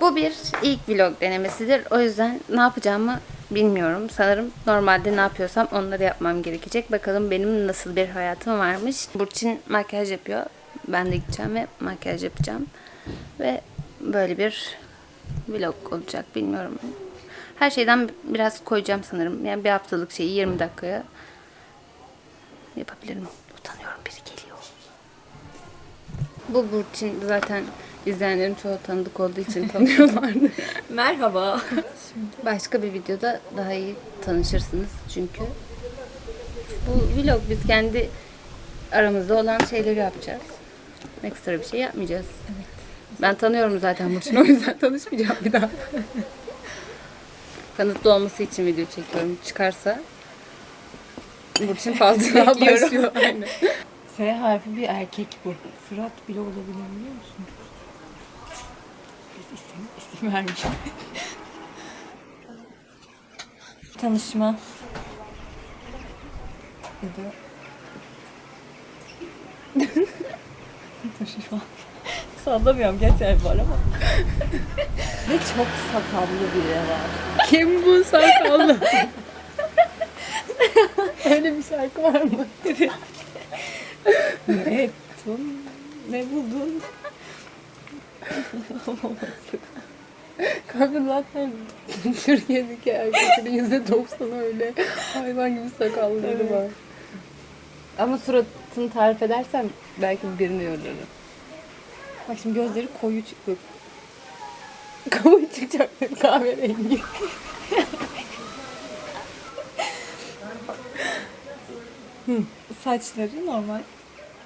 Bu bir ilk vlog denemesidir. O yüzden ne yapacağımı bilmiyorum. Sanırım normalde ne yapıyorsam onları yapmam gerekecek. Bakalım benim nasıl bir hayatım varmış. Burçin makyaj yapıyor. Ben de gideceğim ve makyaj yapacağım. Ve böyle bir vlog olacak bilmiyorum. Her şeyden biraz koyacağım sanırım. Yani bir haftalık şeyi 20 dakikaya yapabilirim. Utanıyorum biri geliyor. Bu Burçin zaten izleyenlerim çoğu tanıdık olduğu için tanıyorlardı. Merhaba. Başka bir videoda daha iyi tanışırsınız çünkü. Bu vlog biz kendi aramızda olan şeyleri yapacağız. Ekstra bir şey yapmayacağız. Ben tanıyorum zaten Burçin'i o yüzden tanışmayacağım bir daha. Kanıtlı olması için video çekiyorum. Çıkarsa Burçin fazla başlıyor. Aynen. F harfi bir erkek bu. Fırat bile olabilir biliyor musun? Biz isim, isim vermiş. Tanışma. Ya da... Dur şu an. Sallamıyorum gerçekten var ama. Ve çok sakallı biri var. Kim bu sakallı? Öyle bir şarkı var mı? Kanka zaten Türkiye'deki erkeklerin yüzde doksanı öyle hayvan gibi sakalları Evet. var. Ama suratını tarif edersem belki birini yorarım. Bak şimdi gözleri koyu çıkıyor. Kavuğu çıkacak kahverengi. Saçları normal.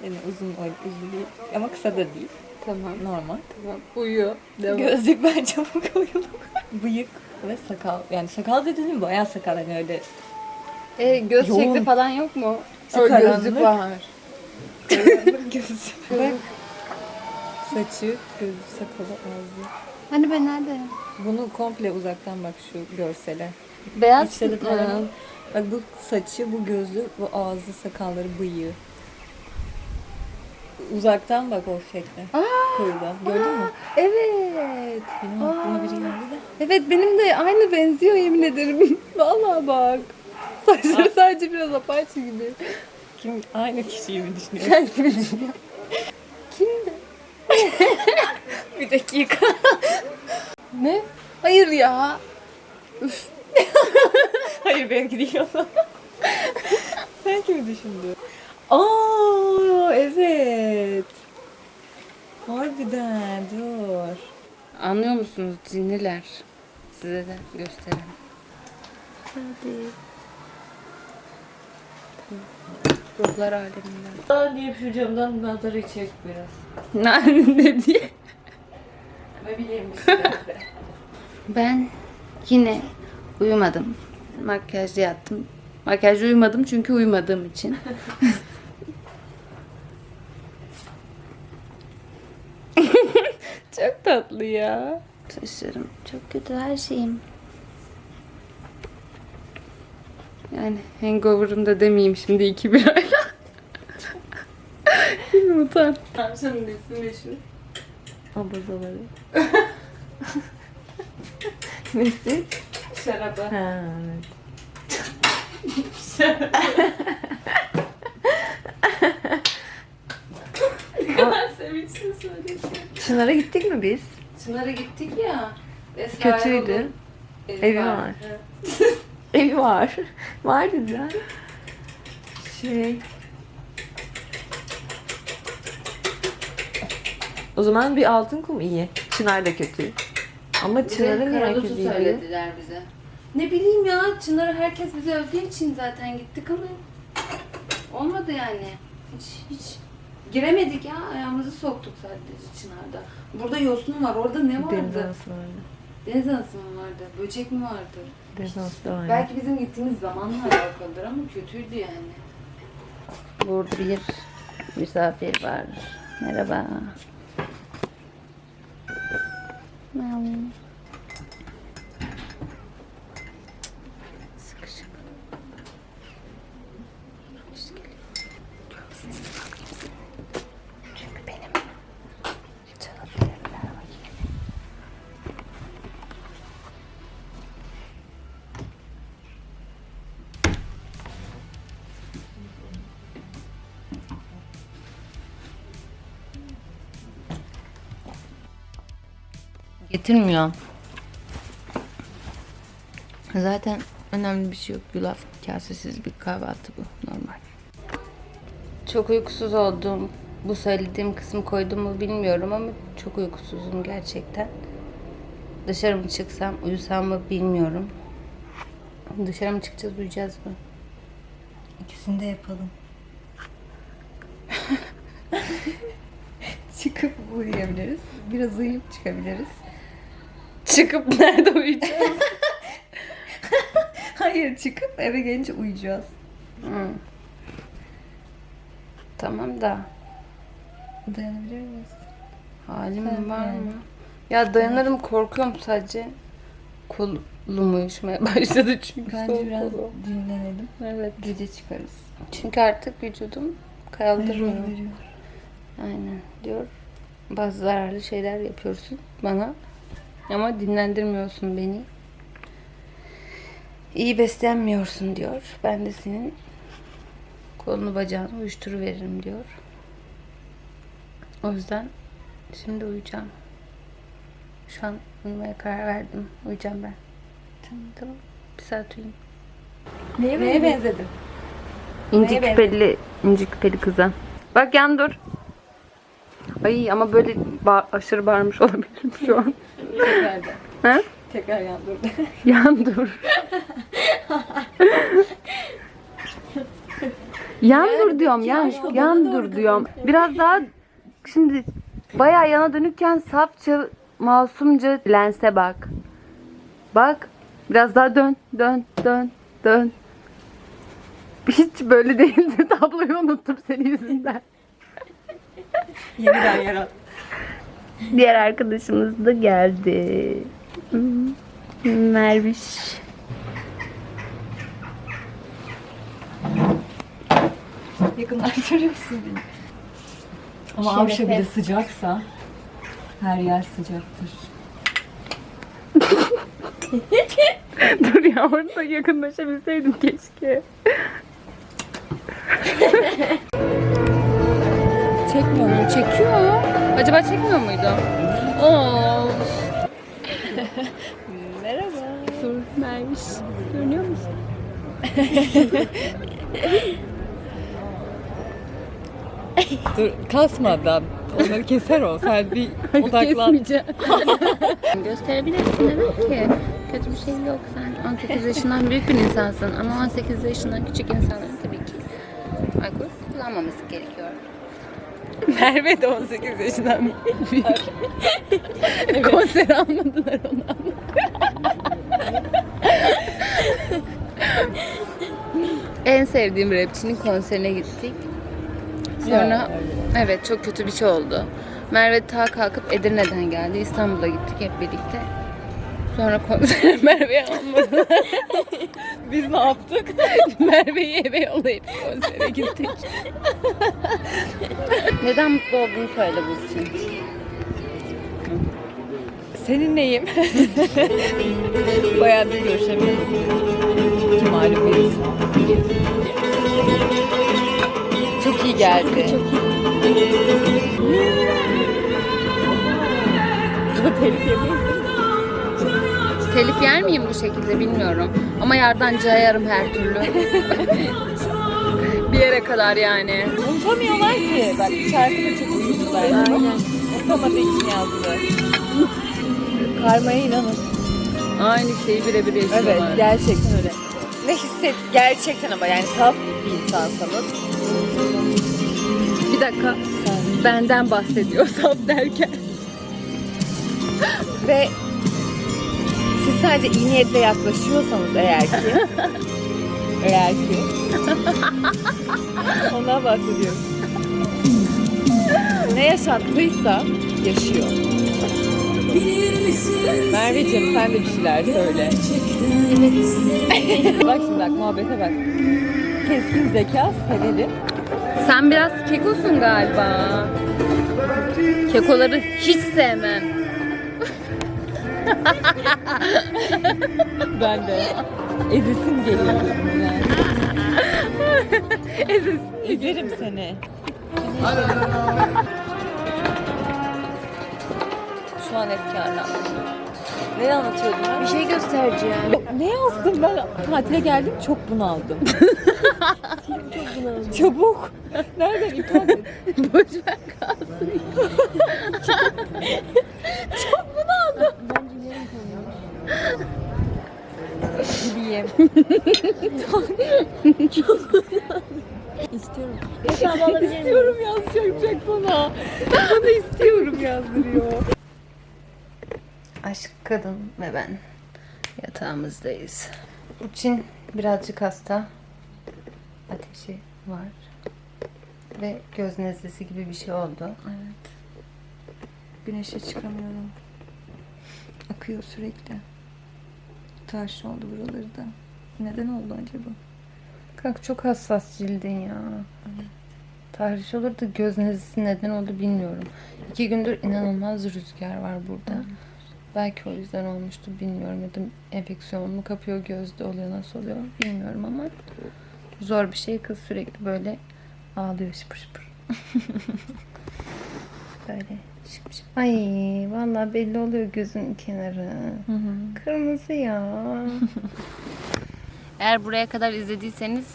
Yani uzun uzun değil ama kısa da değil. Tamam. Normal. Tamam. Uyuyor. Devam. Gözlük ben çabuk uyudum. Bıyık ve sakal. Yani sakal dediğim bayağı sakal hani öyle e, göz Yoğun. şekli falan yok mu? O gözlük var. gözlük. Bak. Saçı, gözü, sakalı, ağzı. Hani ben nerede? Bunu komple uzaktan bak şu görsele. Beyaz İçte de. Bak bu saçı, bu gözü, bu ağzı, sakalları, bıyığı. Uzaktan bak o şekle. Koyuda. Gördün mü? Evet. Benim aklıma biri geldi de. Evet benim de aynı benziyor yemin ederim. Vallahi bak. Saçları sadece biraz apaçı gibi. Kim aynı kişiyi mi düşünüyor? Sen gibi düşünüyor. Kimdi? bir dakika. Ne? Hayır ya. Hayır benimki değil o. Sen kimi düşündün? Aa evet. Harbiden dur. Anlıyor musunuz cinliler? Size de göstereyim. Hadi. Ruhlar aleminden. Aa diye şu camdan nazarı çek biraz. Ne diye? Ne bileyim de. Ben yine uyumadım. Makyajlı yattım. Makyajlı uyumadım çünkü uyumadığım için. çok tatlı ya. Saçlarım çok kötü her şeyim. Yani hangover'ım da demeyeyim şimdi iki bir. Değil mi utan? Tavşanın nesi meşhur? Abazaları. Nesi? Şaraba. Ha evet. kadar sevinçli söyledim. Çınar'a gittik mi biz? Çınar'a gittik ya. Esra Kötüydü. Erol'un Evi var. Evi var. Var dediler. Şey. O zaman bir altın kum iyi. Çınar da kötü. Ama Çınar'ın Karadutu iyi diyor? söylediler bize. Ne bileyim ya Çınar'ı herkes bize övdüğü için zaten gittik ama olmadı yani. Hiç hiç giremedik ya ayağımızı soktuk sadece Çınar'da. Burada yosun var orada ne vardı? Deniz anası vardı. Deniz anası mı vardı? Böcek mi vardı? Deniz anası da vardı. Belki bizim gittiğimiz zamanla alakalıdır ama kötüydü yani. Burada bir misafir var. Merhaba. Miau. Getirmiyor. Zaten önemli bir şey yok. Yulaf kasesiz bir kahvaltı bu. Normal. Çok uykusuz oldum. Bu söylediğim kısmı koydum mu bilmiyorum ama çok uykusuzum gerçekten. Dışarı mı çıksam, uyusam mı bilmiyorum. Dışarı mı çıkacağız, uyuyacağız mı? İkisini de yapalım. Çıkıp uyuyabiliriz. Biraz uyuyup çıkabiliriz. Çıkıp nerede uyuyacağız? Hayır çıkıp eve gelince uyuyacağız. Hı. Tamam da Dayanabilir miyiz? halim Sen var mı? Ya dayanırım korkuyorum sadece. Kolum uyuşmaya başladı çünkü Bence sol biraz kolum. dinlenelim. Evet. Gece çıkarız. Çünkü artık vücudum kaldırmıyor. Veriyor, veriyor. Aynen diyor. Bazı zararlı şeyler yapıyorsun bana. Ama dinlendirmiyorsun beni. İyi beslenmiyorsun diyor. Ben de senin kolunu bacağını uyuşturuveririm diyor. O yüzden şimdi uyuyacağım. Şu an uyumaya karar verdim. Uyuyacağım ben. Tamam tamam. Bir saat uyuyayım. Neye, Neye benzedim? İnci Neye küpeli, inci küpeli kıza. Bak yan dur. Ay ama böyle ba- aşırı bağırmış olabilirim şu an. Tekrar da. Ha? Tekrar yandırdı. Yan dur. yan dur diyorum. Yan, aşkım, yan bana dur doğru diyorum. Biraz daha şimdi bayağı yana dönükken safça masumca lense bak. Bak. Biraz daha dön, dön, dön, dön. Hiç böyle değildi. Tabloyu unuttum senin yüzünden. Yeniden yarat. Diğer arkadaşımız da geldi. Merviş. Yakınlaştırır mısın beni? Ama. Avşa bile sıcaksa her yer sıcaktır. Dur ya orada yakınlaşabilseydim keşke. Çekmiyor mu? Çekiyor. Acaba çekmiyor muydu? Oo. Merhaba. Dur Merviş. Görünüyor musun? Dur kasmadan. Onları keser o. Sen bir Kesmeyeceğim. Gösterebilirsin evet ki. Kötü bir şey yok. Sen 18 yaşından büyük bir insansın. Ama 18 yaşından küçük insanların tabii ki alkol kullanmaması gerekiyor. Merve de 18 yaşından büyük. Konser almadılar onu En sevdiğim rapçinin konserine gittik. Sonra evet çok kötü bir şey oldu. Merve ta kalkıp Edirne'den geldi. İstanbul'a gittik hep birlikte. Sonra konsere Merve'yi almadılar. Biz ne yaptık? Merve'yi eve yollayıp konsere gittik. Neden mutlu olduğunu söyle bu için. Senin neyim? Bayağıdır görüşemiyoruz. Kim malum değiliz. Çok iyi geldi. Telif yemeyiz. Telif yer miyim bu şekilde bilmiyorum. Ama yardan cayarım her türlü. bir yere kadar yani. Unutamıyorlar ki. Bak şarkı da çok bence. Aynen. Unutamadığı için yazdı. Karmaya inanın. Aynı şeyi birebir yaşıyorlar. Evet gerçekten öyle. Ne hisset gerçekten ama yani saf bir insansanız Bir dakika. Benden bahsediyorsam derken. ve siz sadece iyi niyetle yaklaşıyorsanız eğer ki eğer ki ondan bahsediyorum. ne yaşattıysa yaşıyor. Merveciğim sen de bir şeyler söyle. bak şimdi bak muhabbete bak. Keskin zeka severim. Sen biraz kekosun galiba. Kekoları hiç sevmem. Ben de. Ezesim geliyor yani. Eziz. Ezerim seni. Şu an efkarla. Ne anlatıyordum ben? Bir şey göstereceğim. Ne yazdım ben? Tatile geldim çok bunaldım. çok bunaldım. Çabuk. Nereden iptal et? Boşver kalsın. Gideyim. İstiyorum. Hesabı alabilir miyim? İstiyorum yazacak bana. Bana istiyorum yazdırıyor. Aşk kadın ve ben yatağımızdayız. Burçin birazcık hasta. Ateşi var. Ve göz nezlesi gibi bir şey oldu. Evet. Güneşe çıkamıyorum. Akıyor sürekli. Taş oldu buraları da. Neden oldu acaba? Kanka çok hassas cildin ya. Tahriş olur da göz nezlesi neden oldu bilmiyorum. İki gündür inanılmaz rüzgar var burada. Belki o yüzden olmuştu bilmiyorum ya da enfeksiyon mu kapıyor gözde oluyor nasıl oluyor bilmiyorum ama zor bir şey kız sürekli böyle ağlıyor şıpır şıpır. böyle Ay vallahi belli oluyor gözün kenarı. Kırmızı ya. Eğer buraya kadar izlediyseniz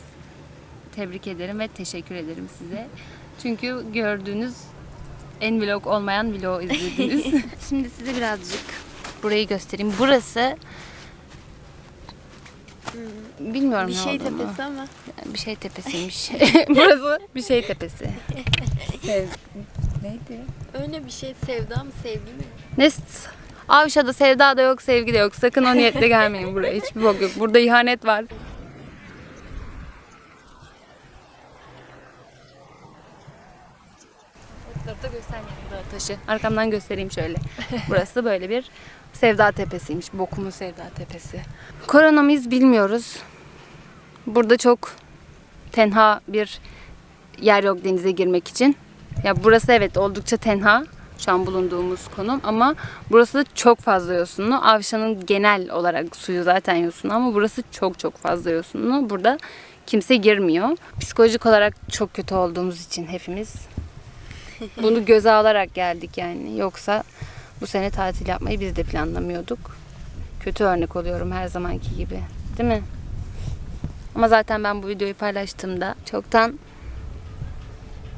tebrik ederim ve teşekkür ederim size. Çünkü gördüğünüz en vlog olmayan vlogu izlediniz. Şimdi size birazcık burayı göstereyim. Burası bilmiyorum Bir ne şey olduğunu. tepesi ama. Bir şey tepesiymiş. Burası bir şey tepesi. Sev... Neydi? Öyle bir şey sevda mı sevgi mi? Ne Avşa'da sevda da yok, sevgi de yok. Sakın o niyetle gelmeyin buraya. Hiçbir bok yok. Burada ihanet var. Otları da göstermeyeyim burada taşı. Arkamdan göstereyim şöyle. Burası böyle bir Sevda Tepesi'ymiş. Bokumun Sevda Tepesi. Korona mıyız bilmiyoruz. Burada çok tenha bir yer yok denize girmek için. Ya burası evet oldukça tenha şu an bulunduğumuz konum ama burası da çok fazla yosunlu. Avşan'ın genel olarak suyu zaten yosunlu ama burası çok çok fazla yosunlu. Burada kimse girmiyor. Psikolojik olarak çok kötü olduğumuz için hepimiz bunu göze alarak geldik yani. Yoksa bu sene tatil yapmayı biz de planlamıyorduk. Kötü örnek oluyorum her zamanki gibi. Değil mi? Ama zaten ben bu videoyu paylaştığımda çoktan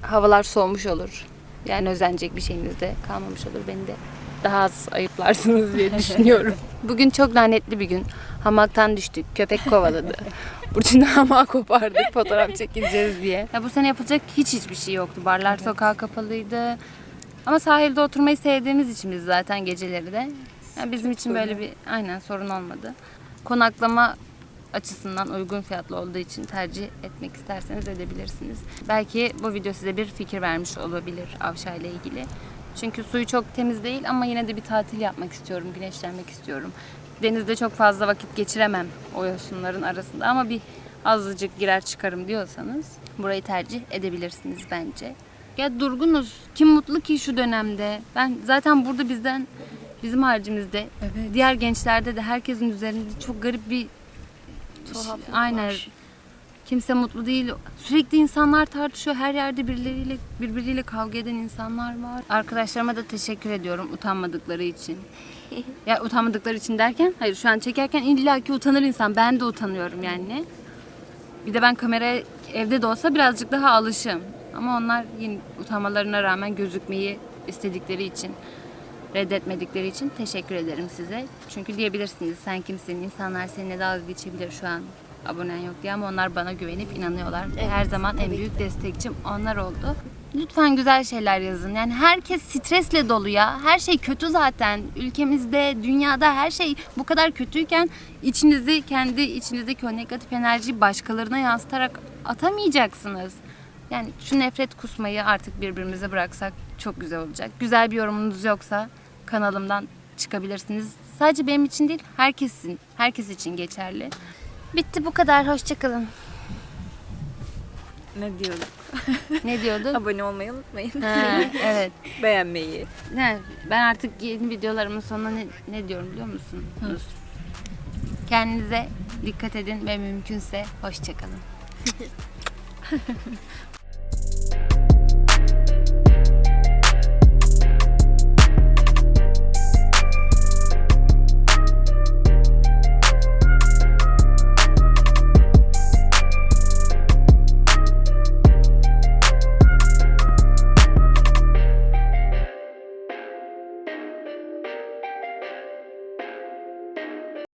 havalar soğumuş olur. Yani özenecek bir şeyiniz de kalmamış olur. Beni de daha az ayıplarsınız diye düşünüyorum. Bugün çok lanetli bir gün. Hamaktan düştük. Köpek kovaladı. Burçin'den hamağı kopardık fotoğraf çekileceğiz diye. Ya bu sene yapılacak hiç hiçbir şey yoktu. Barlar sokağı kapalıydı. Ama sahilde oturmayı sevdiğimiz için biz zaten geceleri de. Yani bizim için böyle bir aynen sorun olmadı. Konaklama açısından uygun fiyatlı olduğu için tercih etmek isterseniz edebilirsiniz. Belki bu video size bir fikir vermiş olabilir Avşa ile ilgili. Çünkü suyu çok temiz değil ama yine de bir tatil yapmak istiyorum, güneşlenmek istiyorum. Denizde çok fazla vakit geçiremem o yosunların arasında ama bir azıcık girer çıkarım diyorsanız burayı tercih edebilirsiniz bence. Ya durgunuz. Kim mutlu ki şu dönemde? Ben zaten burada bizden bizim haricimizde diğer gençlerde de herkesin üzerinde çok garip bir Tuhaflık Aynen. var. Kimse mutlu değil. Sürekli insanlar tartışıyor. Her yerde birileriyle birbiriyle kavga eden insanlar var. Arkadaşlarıma da teşekkür ediyorum utanmadıkları için. ya utanmadıkları için derken hayır şu an çekerken illaki utanır insan. Ben de utanıyorum yani. Bir de ben kameraya evde de olsa birazcık daha alışım. Ama onlar yine utanmalarına rağmen gözükmeyi istedikleri için reddetmedikleri için teşekkür ederim size. Çünkü diyebilirsiniz sen kimsin? İnsanlar seninle dalga geçebilir şu an abonen yok diye ama onlar bana güvenip inanıyorlar. Ve Her zaman en büyük destekçim onlar oldu. Lütfen güzel şeyler yazın. Yani herkes stresle dolu ya. Her şey kötü zaten. Ülkemizde, dünyada her şey bu kadar kötüyken içinizi, kendi içinizdeki o negatif enerjiyi başkalarına yansıtarak atamayacaksınız. Yani şu nefret kusmayı artık birbirimize bıraksak çok güzel olacak. Güzel bir yorumunuz yoksa kanalımdan çıkabilirsiniz. Sadece benim için değil, herkesin, herkes için geçerli. Bitti bu kadar. Hoşçakalın. Ne diyorduk? Ne diyorduk? Abone olmayı unutmayın. ha, evet. Beğenmeyi. Ne, ben artık yeni videolarımın sonuna ne, ne diyorum biliyor musun? Kendinize dikkat edin ve mümkünse hoşçakalın.